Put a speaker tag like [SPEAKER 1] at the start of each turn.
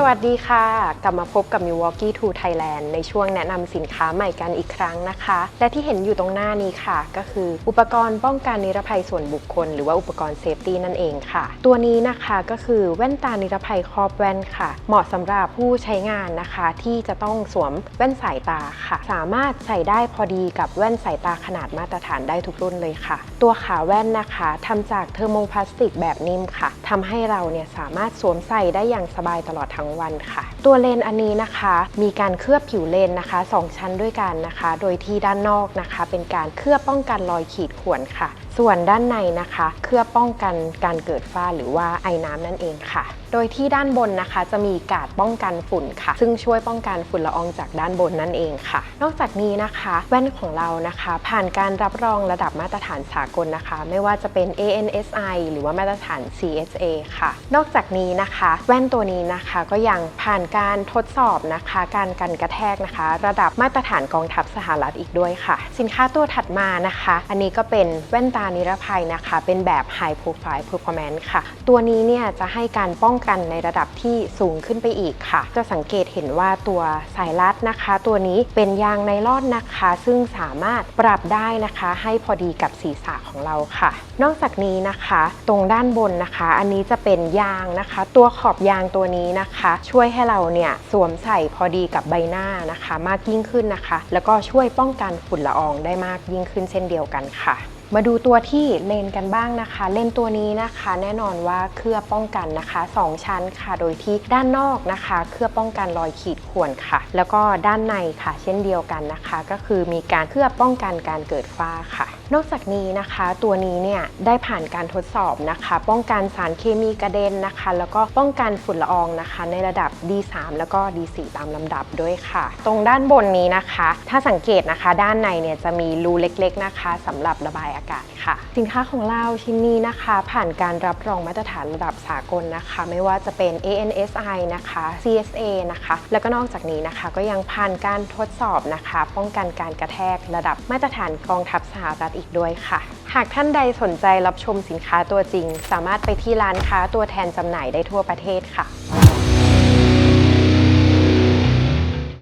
[SPEAKER 1] สวัสดีค่ะ กลับมาพบกับ Milwaukee to Thailand ในช่วงแนะนำสินค้าใหม่กันอีกครั้งนะคะ และที่เห็นอยู่ตรงหน้านี้ค่ะ ก็คืออุปกรณ์ป้องกันนิรภัยส่วนบุคคล หรือว่าอุปกรณ์เซฟตี้นั่นเองค่ะ ตัวนี้นะคะก็คือแว่นตานิรภัยครอบแว่นค่ะ เหมาะสำหรับผู้ใช้งานนะคะ ที่จะต้องสวมแว่นสายตาค่ะ สามารถใส่ได้พอดีกับแว่นสายตาขนาดมาตรฐานได้ทุกรุ่นเลยค่ะ ตัวขาแว่นนะคะทำจากเทอร์โมพลาสติกแบบนิ่มค่ะทำให้เราเนี่ยสามารถสวมใส่ได้อย่างสบายตลอดทั้งวันค่ะ ตัวเลนอันนี้นะคะ มีการเคลือบผิวเลนนะคะ 2 ชั้นด้วยกันนะคะ โดยที่ด้านนอกนะคะ เป็นการเคลือบป้องกันรอยขีดข่วนค่ะ ส่วนด้านในนะคะ เคลือบป้องกันการเกิดฝ้าหรือว่าไอน้ำนั่นเองค่ะ โดยที่ด้านบนนะคะ จะมีกาดป้องกันฝุ่นค่ะ ซึ่งช่วยป้องกันฝุ่นละอองจากด้านบนนั่นเองค่ะ นอกจากนี้นะคะ แว่นของเรานะคะ ผ่านการรับรองระดับมาตรฐานสากลนะคะ ไม่ว่าจะเป็น ANSI หรือว่ามาตรฐาน CSA ค่ะ นอกจากนี้นะคะ แว่นตัวนี้นะคะก็ยังผ่านการทดสอบนะคะ การกันกระแทกนะคะ ระดับมาตรฐานกองทัพสหรัฐอีกด้วยค่ะ สินค้าตัวถัดมานะคะ อันนี้ก็เป็นแว่นตานิรภัยนะคะ เป็นแบบ High Profile Performance ค่ะ ตัวนี้เนี่ยจะให้การป้องกันในระดับที่สูงขึ้นไปอีกค่ะ จะสังเกตเห็นว่าตัวสายรัดนะคะ ตัวนี้เป็นยางไนลอนนะคะ ซึ่งสามารถปรับได้นะคะ ให้พอดีกับศีรษะของเราค่ะ นอกจากนี้นะคะ ตรงด้านบนนะคะ อันนี้จะเป็นยางนะคะ ตัวขอบยางตัวนี้นะคะช่วยให้เราเนี่ยสวมใส่พอดีกับใบหน้านะคะ มากยิ่งขึ้นนะคะ แล้วก็ช่วยป้องกันฝุ่นละอองได้มากยิ่งขึ้นเช่นเดียวกันค่ะมาดูตัวที่เลนกันบ้างนะคะ เลนตัวนี้นะคะ แน่นอนว่าเคลือบป้องกันนะคะ 2 ชั้นค่ะ โดยที่ด้านนอกนะคะ เคลือบป้องกันรอยขีด ข่วนค่ะ แล้วก็ด้านในค่ะ เช่นเดียวกันนะคะ ก็คือมีการเคลือบป้องกันการเกิดฝ้าค่ะ นอกจากนี้นะคะ ตัวนี้เนี่ยได้ผ่านการทดสอบนะคะ ป้องกันสารเคมีกระเด็นนะคะ แล้วก็ป้องกันฝุ่นละอองนะคะ ในระดับ D3 แล้วก็ D4 ตามลำดับด้วยค่ะ ตรงด้านบนนี้นะคะ ถ้าสังเกตนะคะ ด้านในเนี่ยจะมีรูเล็กๆนะคะสำหรับระบายอากาศค่ะ สินค้าของเราชิ้นนี้นะคะ ผ่านการรับรองมาตรฐานระดับสากลนะคะ ไม่ว่าจะเป็น ANSI นะคะ CSA นะคะ แล้วก็นอกอกจากนี้นะคะ ก็ยังผ่านการทดสอบนะคะ ป้องกันการกระแทกระดับมาตรฐานกองทัพสหรัฐอีกด้วยค่ะ หากท่านใดสนใจรับชมสินค้าตัวจริง สามารถไปที่ร้านค้าตัวแทนจำหน่ายได้ทั่วประเทศค่ะ